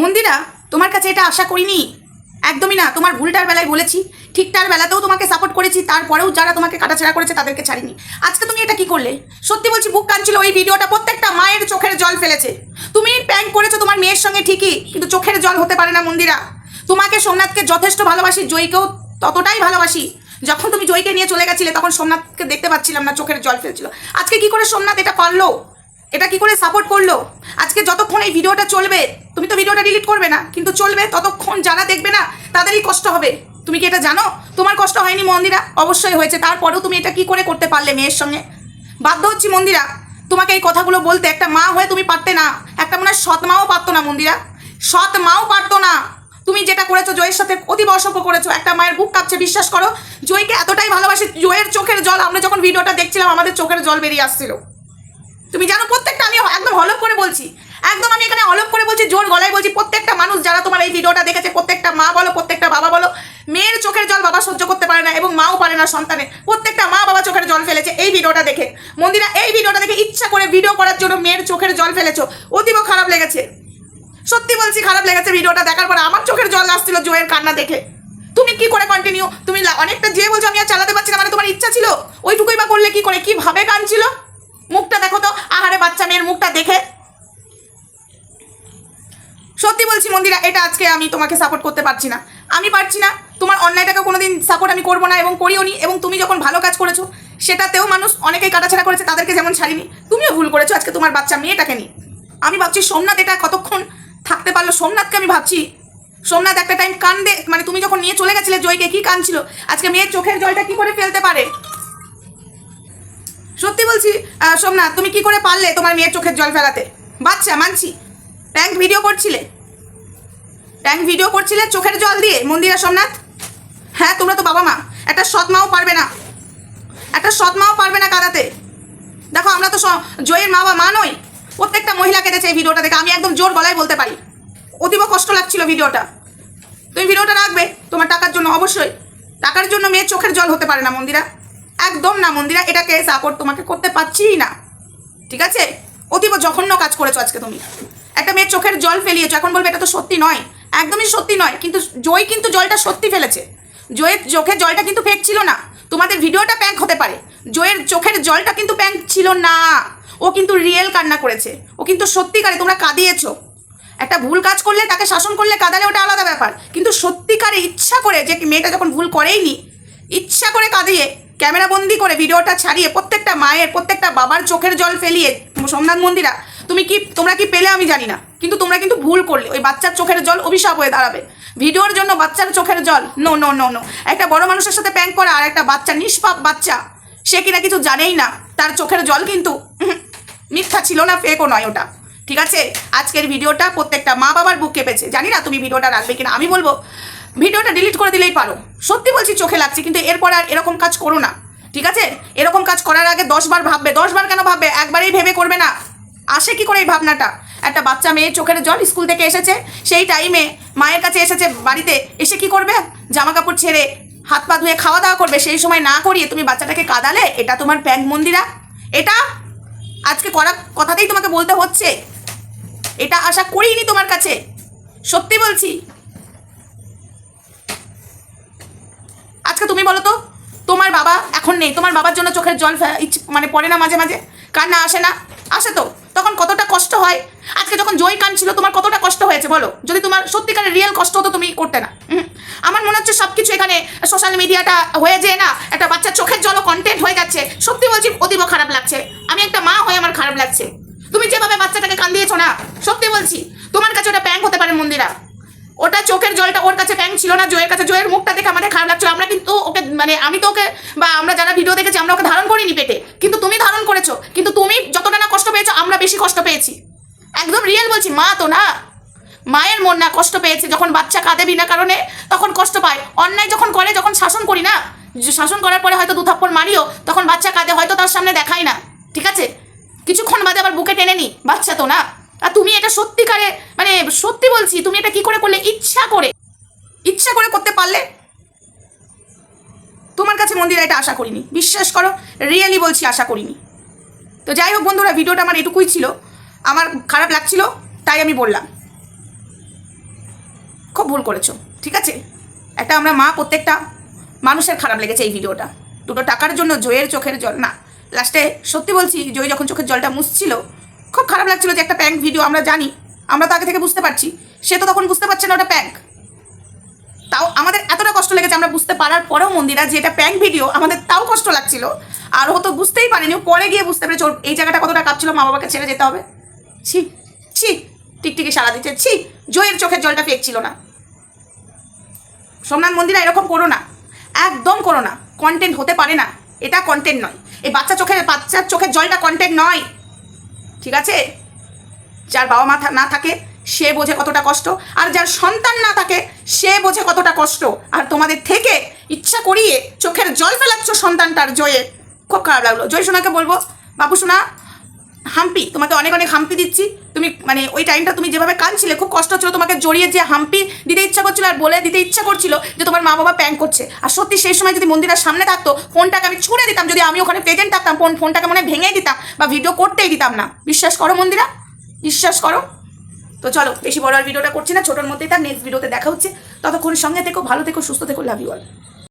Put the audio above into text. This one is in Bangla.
মন্দিরা, তোমার কাছে এটা আশা করিনি? একদমই না, তোমার ভুলটার বেলায় বলেছি। ঠিকটার বেলাতেও তোমাকে সাপোর্ট করেছি, তারপরেও যারা তোমাকে কাটাছেড়া করেছে তাদেরকে ছাড়িনি। আজকে তুমি এটা কি করলে? সত্যি বলছি, বুক কাঁদছিল ওই ভিডিওটা প্রত্যেকটা মায়ের চোখের জল ফেলেছে। তুমি প্যাঙ্ক করেছ তোমার মেয়ের সঙ্গে ঠিকই, কিন্তু চোখের জল হতে পারে না মন্দিরা। তোমাকে সোমনাথকে যথেষ্ট ভালোবাসি, জয়কেও ততটাই ভালোবাসি। যখন তুমি জয়কে নিয়ে চলে গেছিলে, তখন সোমনাথকে দেখতে পাচ্ছিলাম না, চোখের জল ফেলছিল। আজকে কি করে সোমনাথ এটা করল? এটা কি করে সাপোর্ট করল? আজকে যতক্ষণ এই ভিডিওটা চলবে, তুমি তো ভিডিওটা ডিলিট করবে না, কিন্তু চলবে, ততক্ষণ যারা দেখবে না, তাদেরই কষ্ট হবে। তুমি কি এটা জানো? তোমার কষ্ট হয়নি মন্দিরা? অবশ্যই হয়েছে। তারপরেও তুমি এটা কি করে করতে পারলে মেয়ের সঙ্গে? বাধ্য হচ্ছি মন্দিরা। তোমাকে এই কথাগুলো বলতে একটা মা হয়ে তুমি পারতে না। একটা মনে হয় সৎ মাও পারতো না মন্দিরা। সৎ মাও পারতো না। তুমি যেটা করেছ, জয়ের সাথে অতি অসভ্য করেছ। একটা মায়ের বুক কাঁপছে, বিশ্বাস করো। জয়কে এতটাই ভালোবাসি, জয়ের চোখের জল, আমরা যখন ভিডিওটা দেখছিলাম, আমাদের চোখের জল বেরিয়ে আসছিল। তুমি জানো প্রত্যেকটা আমি একদম হলপ করে বলছি। একদম আমি এখানে হলপ করে বলছি, জোর গলায় বলছি, প্রত্যেকটা মানুষ যারা তোমার এই ভিডিওটা দেখেছে, প্রত্যেকটা মা বলো, প্রত্যেকটা বাবা বলো, মেয়ের চোখের জল বাবা সহ্য করতে পারে না এবং মাও পারে না সন্তানের। প্রত্যেকটা মা বাবা চোখের জল ফেলেছে, এই ভিডিওটা দেখে। মন্দিরা, এই ভিডিওটা দেখে ইচ্ছা করে ভিডিও করার জন্য মেয়ের চোখের জল ফেলেছো। অতীব খারাপ লেগেছে। সত্যি বলছি, খারাপ লেগেছে ভিডিওটা দেখার পর আমার চোখের জল আসছিল জয়ের কান্না দেখে। তুমি কি করে কন্টিনিউ তুমি অনেকটা যে বলছো আমি আর চালাতে পারছি না মানে তোমার ইচ্ছা ছিল? ওইটুকুই বা করলে কি করে? কি ভাবে কাঁদছিল? মুখটা দেখো তো, আহারে বাচ্চা মেয়ের মুখটা দেখে। সত্যি বলছি মন্দিরা, এটা আজকে আমি তোমাকে সাপোর্ট করতে পারছি না। আমি পারছি না, তোমার অন্যায়টাকে কোনোদিন সাপোর্ট আমি করব না এবং করিও নি, এবং তুমি যখন ভালো কাজ করেছ, সেটাতেও মানুষ অনেকেই কাটাছেড়া করেছে, তাদেরকে যেমন ছাড়িনি, তুমিও ভুল করেছ আজকে তোমার বাচ্চা মেয়েটাকে নিয়ে। আমি ভাবছি সোমনাথ এটা কতক্ষণ থাকতে পারল? সোমনাথকে আমি ভাবছি। সোমনাথ একটা টাইম কান্দে মানে তুমি যখন নিয়ে চলে গেছিলে জয়কে, কি কাঁদছিল আজকে মেয়ের চোখের জলটা কি করে ফেলতে পারে? সত্যি বলছি সোমনাথ, তুমি কি করে পারলে তোমার মেয়ের চোখের জল ফেলাতে? বাচ্চা, মানছি। ট্যাঙ্ক ভিডিও করছিলে। ট্যাঙ্ক ভিডিও করছিলে চোখের জল দিয়ে, মন্দিরা সোমনাথ? হ্যাঁ তোমরা তো বাবা মা। একটা সৎ মাও পারবে না। একটা সৎ মাও পারবে না কাঁদাতে। দেখো, আমরা তো জয়ের মা বা মা নই। প্রত্যেকটা মহিলা কেঁদেছে এই ভিডিওটা দেখে। আমি একদম জোর গলায় বলতে পারি। অতীব কষ্ট লাগছিল ভিডিওটা। তুমি ভিডিওটা রাখবে। তোমার টাকার জন্য অবশ্যই। টাকার জন্য মেয়ের চোখের জল হতে পারে না, মন্দিরা। একদম না মন্দিরা, এটাকে সাপোর্ট তোমাকে করতে পারছিই না। ঠিক আছে? অতীব জঘন্য কাজ করেছ আজকে তুমি। একটা মেয়ের চোখের জল ফেলিয়েছো, এখন বলবে এটা তো সত্যি নয়। একদমই সত্যি নয়, কিন্তু জয় কিন্তু জলটা সত্যি ফেলেছে। জয়ের চোখের জলটা কিন্তু ফেক ছিল না। তোমাদের ভিডিওটা প্যাঙ্ক হতে পারে। জয়ের চোখের জলটা কিন্তু প্যাঙ্ক ছিল না। ও কিন্তু রিয়েল কান্না করেছে। ও কিন্তু সত্যিকারে তোমরা কাঁদিয়েছো। একটা ভুল কাজ করলে, তাকে শাসন করলে কাঁদালে ওটা আলাদা ব্যাপার। কিন্তু সত্যিকারে ইচ্ছা করে যে মেয়েটা যখন ভুল করেইনি, ইচ্ছা করে কাঁদিয়ে ক্যামেরা বন্দি করে ভিডিওটা ছাড়িয়ে প্রত্যেকটা মায়ের, প্রত্যেকটা বাবার চোখের জল ফেলিয়ে, সোমনাথ মন্দিরা, তুমি কি, তোমরা কি পেলে আমি জানি না। কিন্তু তোমরা কিন্তু ভুল করলে। ওই বাচ্চার চোখের জল অভিশাপ হয়ে দাঁড়াবে। ভিডিওর জন্য বাচ্চার চোখের জল। নো নো নো নো একটা বড় মানুষের সাথে প্যাঙ্ক করা আর একটা বাচ্চা, নিষ্পাপ বাচ্চা, সে কিনা কিছু জানেই না। তার চোখের জল কিন্তু মিথ্যা ছিল না ফেকও নয় ওটা। ঠিক আছে? আজকের ভিডিওটা প্রত্যেকটা মা বাবার বুক কেঁপেছে। জানি না তুমি ভিডিওটা রাখবে কিনা। আমি বলব ভিডিওটা ডিলিট করে দিলেই পারো। সত্যি বলছি, চোখে লাগছে, কিন্তু এরপর আর এরকম কাজ করো না। ঠিক আছে? এরকম কাজ করার আগে দশবার ভাববে। দশবার কেন ভাববে? একবারেই ভেবে করবে না। আসে কি করে এই ভাবনাটা? একটা বাচ্চা মেয়ে চোখের জল স্কুল থেকে এসেছে, সেই টাইমে মায়ের কাছে এসেছে বাড়িতে, এসে কি করবে? জামা কাপড় ছেড়ে হাত পা ধুয়ে খাওয়া দাওয়া করবে। সেই সময় না করিয়ে তুমি বাচ্চাটাকে কাঁদালে, এটা তোমার প্যাঙ্ক মন্দিরা। এটা আজকে করা কথাতেই তোমাকে বলতে হচ্ছে। এটা আশা করিনি তোমার কাছে। সত্যি বলছি বলো তো? তোমার বাবা এখন নেই। তোমার বাবার জন্য চোখের জল মানে পড়ে না মাঝে মাঝে। কান্না আসে না। আসে তো। তখন কতটা কষ্ট হয়? আজকে যখন জয় ছিল তোমার কতটা কষ্ট হয়েছে বলো? যদি তোমার সত্যিকারের রিয়েল কষ্ট হতো, তুমি করতে না। আমার মনে হচ্ছে সব কিছু এখানে সোশ্যাল মিডিয়াটা হয়ে যায় না, একটা বাচ্চার চোখের জলও কন্টেন্ট হয়ে যাচ্ছে। সত্যি বলছি, অতীব খারাপ লাগছে। আমি একটা মা হয়ে আমার খারাপ লাগছে। তুমি যেভাবে বাচ্চাটাকে কান দিয়েছ না, সত্যি বলছি, তোমার কাছে ওটা প্যাঙ্ক হতে পারে মন্দিরা। ওটা চোখের জলটা ওর কাছে প্যাঙ্ক ছিল না, জয়ের কাছে, জয়ের মুখটা দেখে আমাদের খারাপ লাগছিল। আমরা কিন্তু ওকে মানে আমি তো ওকে, বা আমরা যারা ভিডিও দেখেছি, আমরা ওকে ধারণ করিনি পেটে। কিন্তু তুমি ধারণ করেছ। কিন্তু তুমি যতটা না কষ্ট পেয়েছ, আমরা বেশি কষ্ট পেয়েছি। একদম রিয়েল বলছি, মা তো না। মায়ের মন না, কষ্ট পেয়েছে। যখন বাচ্চা কাঁদে বিনা কারণে, তখন কষ্ট পায়। অন্যায় যখন করে, যখন শাসন করি না শাসন করার পরে হয়তো দু থাপ্পড় মারিও, তখন বাচ্চা কাঁদে, হয়তো তার সামনে দেখাই না। ঠিক আছে? কিছুক্ষণ বাদে আবার বুকে টেনে নি, বাচ্চা তো না। আর তুমি এটা সত্যিকারে মানে সত্যি বলছি, তুমি এটা কি করে করলে? ইচ্ছা করে। ইচ্ছা করে করতে পারলে? তোমার কাছে মন্দিরা এটা আশা করিনি। বিশ্বাস করো রিয়েলি বলছি আশা করিনি। তো যাই হোক বন্ধুরা, ভিডিওটা আমার এটুকুই ছিল। আমার খারাপ লাগছিল, তাই আমি বললাম। খুব ভুল করেছ, ঠিক আছে? একটা আমরা মা, প্রত্যেকটা মানুষের খারাপ লেগেছে এই ভিডিওটা। দুটো টাকার জন্য, জয়ের চোখের জল, না লাস্টে সত্যি বলছি, জয় যখন চোখের জলটা মুছছিল, খুব খারাপ লাগছিল যে একটা প্যাঙ্ক ভিডিও আমরা জানি। আমরা তো আগে থেকে বুঝতে পারছি। সে তো তখন বুঝতে পারছে না ওটা প্যাঙ্ক তাও আমাদের এতটা কষ্ট লেগেছে, আমরা বুঝতে পারার পরেও মন্দিরা যে এটা প্যাঙ্ক ভিডিও আমাদের তাও কষ্ট লাগছিল। আর ও তো বুঝতেই পারেনি পরে গিয়ে বুঝতে পেরেছে এই জায়গাটা কতটা কাঁপছিল মা বাবাকে ছেড়ে যেতে হবে। ছি ছি, টিকটিকি সারা দিচ্ছে, ছি, জয়ের চোখের জলটা ফেকছিল না। সোমনাথ মন্দিরা এরকম করো না, একদম করো না কন্টেন্ট হতে পারে না, এটা কন্টেন্ট নয়। এই বাচ্চা চোখের, বাচ্চার চোখের জলটা কন্টেন্ট নয়। ঠিক আছে? যার বাবা মা না থাকে, সে বোঝে কতটা কষ্ট। আর যার সন্তান না থাকে, সে বোঝে কতটা কষ্ট। আর তোমাদের থেকে ইচ্ছা করিয়ে চোখের জল ফেলাচ্ছ সন্তানটার জয়ে। খুব খারাপ লাগল। জয় সোনাকে বলব, বাবু সোনা, হাম্পি, তোমাকে অনেক অনেক হাম্পি দিচ্ছি। তুমি মানে ওই টাইমটা তুমি যেভাবে কাঁদছিলে, খুব কষ্ট হচ্ছিল তোমাকে জড়িয়ে যে হাম্পি দিতে ইচ্ছা করছিল আর বলে দিতে ইচ্ছা করছিল যে তোমার মা বাবা প্যাং করছে। আর সত্যি সেই সময় যদি মন্দিরের সামনে থাকতো, ফোনটাকে আমি ছুড়ে দিতাম। যদি আমি ওখানে প্রেজেন্ট থাকতাম, ফোন ফোনটাকে মনে ভেঙে দিতাম বা ভিডিও করতেই দিতাম না। বিশ্বাস করো মন্দিরা বিশ্বাস করো। তো চলো, বেশি বড় আর ভিডিওটা করছি না, ছোটোর মধ্যেই তার নেক্সট ভিডিওতে দেখা হচ্ছে। ততক্ষণ সঙ্গে থেকো, ভালো থেকো, সুস্থ থেকো লাভ ইউ অল